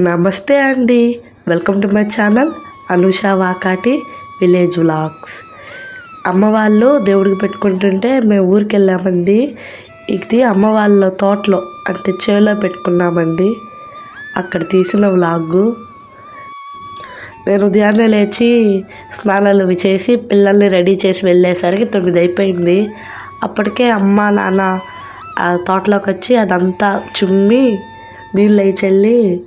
నమస్తే అండి. Welcome to my channel Anusha Vakati village vlogs. అమ్మ వాళ్ళు దేవుడికి పెట్టుకుంటుంటే మేము ఊరికి వెళ్ళామండి ఇది అమ్మ వాళ్ళ తోటలో అంటే చేలో పెట్టుకున్నామండి. అక్కడ తీసిన వ్లాగు. నేను ఉదయాన్నే లేచి స్నానాలు అవి చేసి పిల్లల్ని రెడీ చేసి వెళ్ళేసరికి తొమ్మిది అయిపోయింది. అప్పటికే అమ్మ నాన్న ఆ తోటలోకి వచ్చి అదంతా చుమ్మి నీళ్ళు అయి చల్లి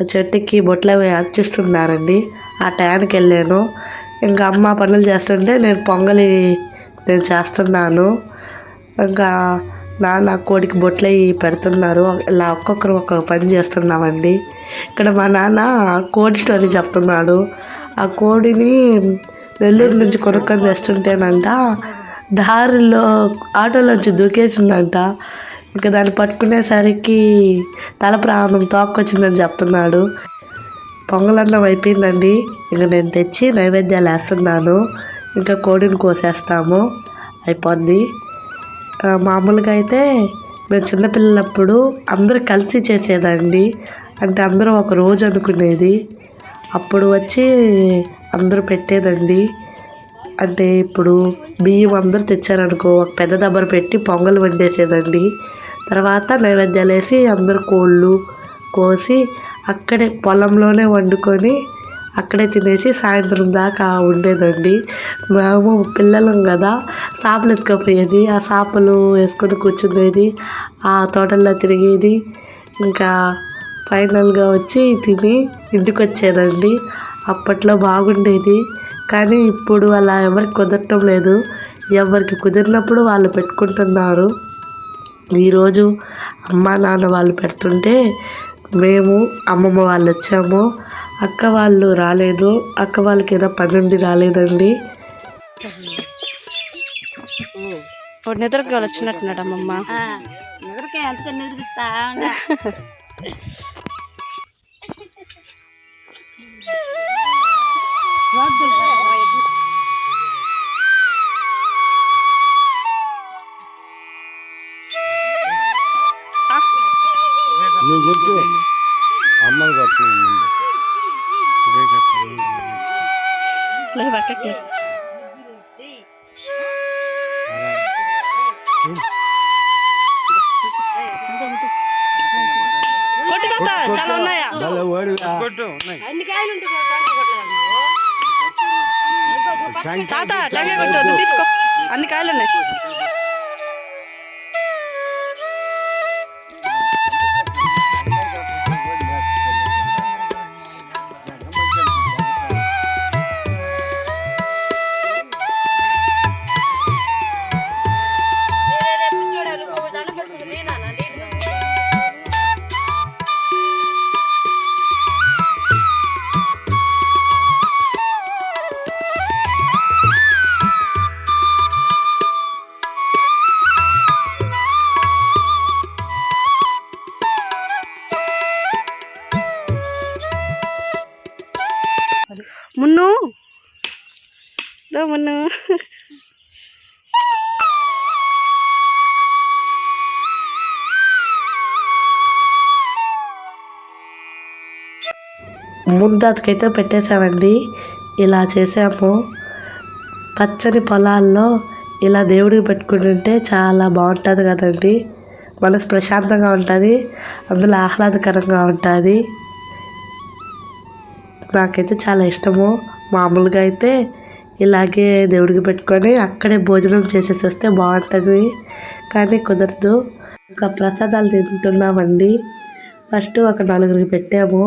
ఆ చెట్టుకి బొట్లు అవి అర్చిస్తున్నారండి ఆ టయానికి వెళ్ళాను. ఇంకా అమ్మ పనులు చేస్తుంటే నేను పొంగలి నేను చేస్తున్నాను. ఇంకా నాన్న కోడికి బొట్లయి పెడుతున్నారు. ఇలా ఒక్కొక్కరు ఒక్కొక్క పని చేస్తున్నామండి. ఇక్కడ మా నాన్న కోడి స్టోరీ చెప్తున్నాడు. ఆ కోడిని నెల్లూరు నుంచి కొనుక్కొని తెస్తుంటేనంట దారిలో ఆటోలోంచి దూకేసిందంట. ఇంకా దాన్ని పట్టుకునేసరికి తల ప్రాణం తోక్కొచ్చిందని చెప్తున్నాడు. పొంగలన్నం అయిపోయిందండి. ఇంకా నేను తెచ్చి నైవేద్యాలు వేస్తున్నాను. ఇంకా కోడిని కోసేస్తాము. అయిపోద్ది. మామూలుగా అయితే మేము చిన్నపిల్లలప్పుడు అందరూ కలిసి చేసేదండి. అంటే అందరూ ఒక రోజు అనుకునేది. అప్పుడు వచ్చి అందరూ పెట్టేదండి. అంటే ఇప్పుడు బియ్యం అందరూ తెచ్చారనుకో ఒక పెద్ద దబ్బర పెట్టి పొంగల్ వండేసేదండి. తర్వాత నైవేద్యాలు వేసి అందరూ కోళ్ళు కోసి అక్కడే పొలంలోనే వండుకొని అక్కడే తినేసి సాయంత్రం దాకా ఉండేదండి. మేము పిల్లలం కదా చేపలు ఎత్తుకపోయేది ఆ చేపలు వేసుకొని కూర్చునేది ఆ తోటల్లో తిరిగేది. ఇంకా ఫైనల్గా వచ్చి తిని ఇంటికి వచ్చేదండి అప్పట్లో బాగుండేది కానీ ఇప్పుడు అలా ఎవరికి కుదరటం లేదు. ఎవరికి కుదిరినప్పుడు వాళ్ళు పెట్టుకుంటున్నారు. ఈరోజు అమ్మ నాన్న వాళ్ళు పెడుతుంటే మేము అమ్మమ్మ వాళ్ళు వచ్చాము. అక్క వాళ్ళు రాలేదు. అక్క వాళ్ళకి ఏదో పని ఉండి రాలేదండి. ఇప్పుడు నిద్రకు వాళ్ళు వచ్చినట్టున్నాడు అమ్మమ్మ. ఎవరికి ఎంత నిద్రిస్తా నువ్వు గుర్తు అమ్మలు కొట్టు చాలా ఉన్నాయా? తాత కొట్టు తీసుకో. అన్ని కాయలు ఉన్నాయి. దో ముందు అతకైతే పెట్టేశామండి. ఇలా చేసాము. పచ్చని పొలాల్లో ఇలా దేవుడికి పెట్టుకుంటుంటే చాలా బాగుంటుంది కదండి. మనసు ప్రశాంతంగా ఉంటుంది. అందులో ఆహ్లాదకరంగా ఉంటుంది. నాకైతే చాలా ఇష్టము. మామూలుగా అయితే ఇలాగే దేవుడికి పెట్టుకొని అక్కడే భోజనం చేసేసి వస్తే బాగుంటుంది. కానీ కుదరదు. ఇంకా ప్రసాదాలు తింటున్నామండి. ఫస్ట్ ఒక నలుగురికి పెట్టాము.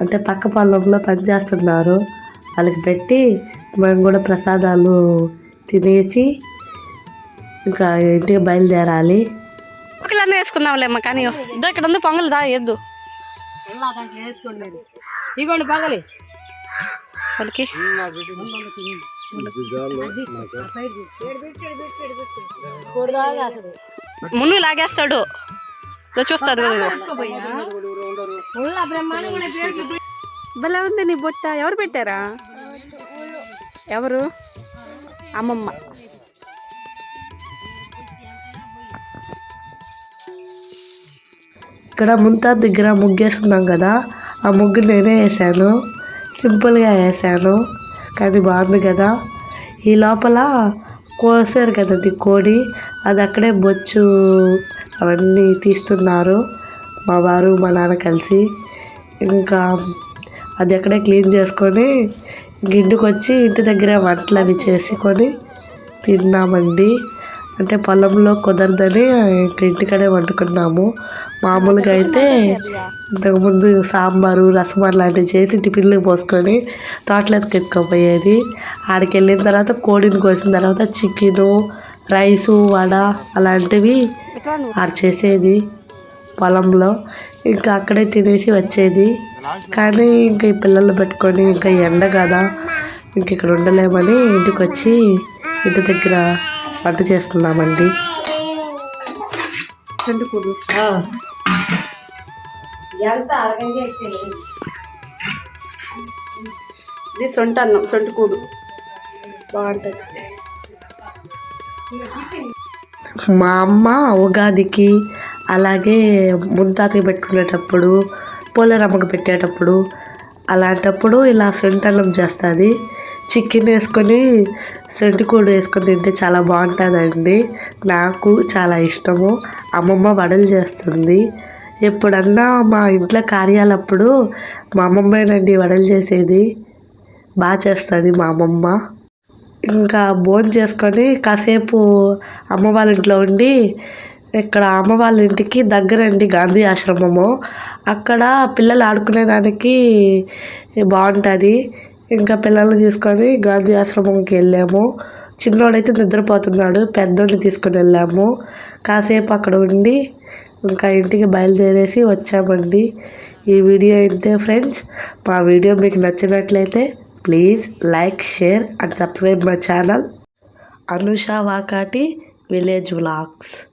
అంటే పక్క పొలంలో పనిచేస్తున్నారు వాళ్ళకి పెట్టి మేము కూడా ప్రసాదాలు తినేసి ఇంకా ఇంటికి బయలుదేరాలి. పొగలన్నీ వేసుకుందాంలేమ్మ కానీ ఇదో ఇక్కడ ఉంది పొంగల్ దా ఎద్దు వేసుకోండి ఇగోండి పగలి. వాళ్ళకి. మున్ను లాగేస్తాడు. చూస్తాడు భలే ఉంది నీ బొట్ట. ఎవరు పెట్టారా? ఎవరు? అమ్మమ్మ. ఇక్కడ ముంతాజ్ దగ్గర ముగ్గేస్తున్నాం కదా. ఆ ముగ్గు నేనే వేసాను సింపుల్గా వేసాను కానీ బాగుంది కదా. ఈ లోపల కోసారు కదండి కోడి. అది అక్కడే బొచ్చు అవన్నీ తీస్తున్నారు. మా వారు మా నాన్న కలిసి ఇంకా అది అక్కడే క్లీన్ చేసుకొని గిండుకొచ్చి ఇంటికి వచ్చి ఇంటి దగ్గర వంటలు అవి చేసుకొని తిన్నామండి. అంటే పొలంలో కుదరదని ఇంక ఇంటికాడే వండుకున్నాము. మామూలుగా అయితే ఇంతకుముందు సాంబారు రసం అలాంటివి చేసి టిఫిన్లు పోసుకొని తోటలోకి ఎత్తుకోపోయేది ఆడికి వెళ్ళిన తర్వాత కోడిని కోసిన తర్వాత చికెను రైసు వడ అలాంటివి ఆడ చేసేది పొలంలో. ఇంకా అక్కడే తినేసి వచ్చేది. కానీ ఇంకా ఈ పిల్లలు పెట్టుకొని ఇంకా ఎండ కదా ఇంక ఇక్కడ ఉండలేమని ఇంటికి వచ్చి ఇంటి దగ్గర వంట చేస్తున్నామండి. ఇది సొంట అన్నం సొంటి కూడు. బాగుంటుంది. మా అమ్మ ఉగాదికి అలాగే ముంతాతకి పెట్టుకునేటప్పుడు పోలేరమ్మకి పెట్టేటప్పుడు అలాంటప్పుడు ఇలా సొంటన్నం చేస్తుంది. చికెన్ వేసుకొని కూడు వేసుకొని తింటే చాలా బాగుంటుందండి. నాకు చాలా ఇష్టము. అమ్మమ్మ వడలు చేస్తుంది. ఎప్పుడన్నా మా ఇంట్లో కార్యాలప్పుడు మా అమ్మమ్మేనండి వడలు చేసేది. బాగా చేస్తుంది మా అమ్మమ్మ. ఇంకా భోజనం చేసుకొని కాసేపు అమ్మ వాళ్ళ ఇంట్లో ఉండి ఇక్కడ అమ్మ వాళ్ళ ఇంటికి దగ్గరండి గాంధీ ఆశ్రమము. అక్కడ పిల్లలు ఆడుకునేదానికి బాగుంటుంది. ఇంకా పిల్లల్ని తీసుకొని గాంధీ ఆశ్రమంకి వెళ్ళాము. చిన్నోడైతే నిద్రపోతున్నాడు పెద్దోడిని తీసుకొని వెళ్ళాము. కాసేపు అక్కడ ఉండి ఇంకా ఇంటికి బయలుదేరేసి వచ్చామండి. ఈ వీడియో అయితే ఫ్రెండ్స్. మా వీడియో మీకు నచ్చినట్లయితే please like share and subscribe my channel. Anusha Vakati village vlogs.